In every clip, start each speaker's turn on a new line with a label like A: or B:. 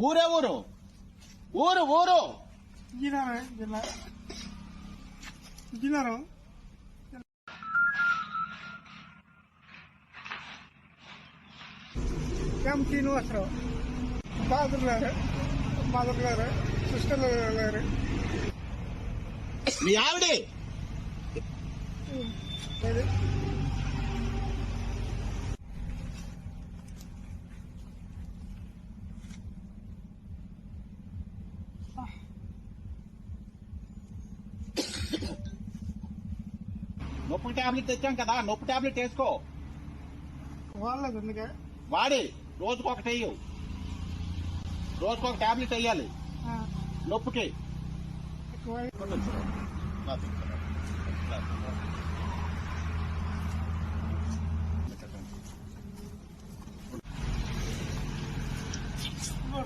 A: ఊరే ఊరు ఊరు ఊరు
B: ఇంజనీర్ జిల్లా ఇంజనీరు ఎం శ్రీనివాసరావు ఫాదర్ గారు మదర్ గారు సిస్టర్ గారు
A: మీ ఆవిడే నొప్పి టాబ్లెట్ తెచ్చాం కదా నొప్పి టాబ్లెట్ వేసుకో.
B: వాళ్ళది ఎందుకే?
A: వాడి రోజుకొకటి వెయ్యు రోజుకొక టాబ్లెట్ వేయాలి. నొప్పికి.
B: ఎక్కువ
A: ఉం?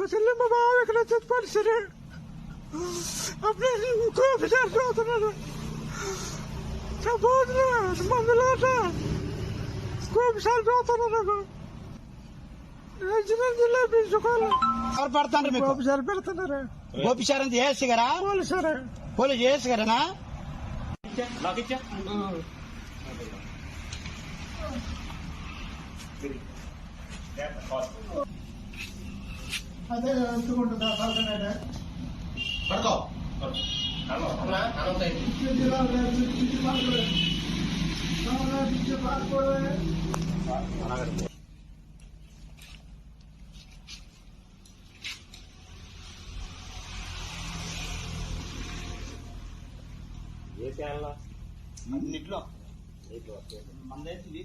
C: हॉस्पिटल में
B: बाहर एक रचित पर सिरे अपने को विचार से उतने रहे सबूत रहे मंदला रहे को विचार से उतने रहे ಜಿಲ್ಲೆ ಜಿಲ್ಲೆ ಬೀಳ್ಸಿಕೊಳ್ಳ
A: ಸರ್ ಬರ್ತಾನ್ರಿ మీకు
B: ಗೋಪಿ ಸರ್
A: ಬರ್ತಾನರ ಗೋಪಿ ಸರ್
B: ಅಂತ
A: ಹೇಳ್ಸಿಗಾರ ಪೊಲೀಸ್ ಸರ್
C: ಪೊಲೀಸ್ ಹೇಳ್ಸಿಗಾರನ ಲಾಕಿಚ್ಚ ಲಾಕಿಚ್ಚ
B: అదే అందుకుంటుందా పడుతున్నాడు
A: పడుకో.
C: ఏ చేయాలా
A: అన్నిట్లో. మందేసింది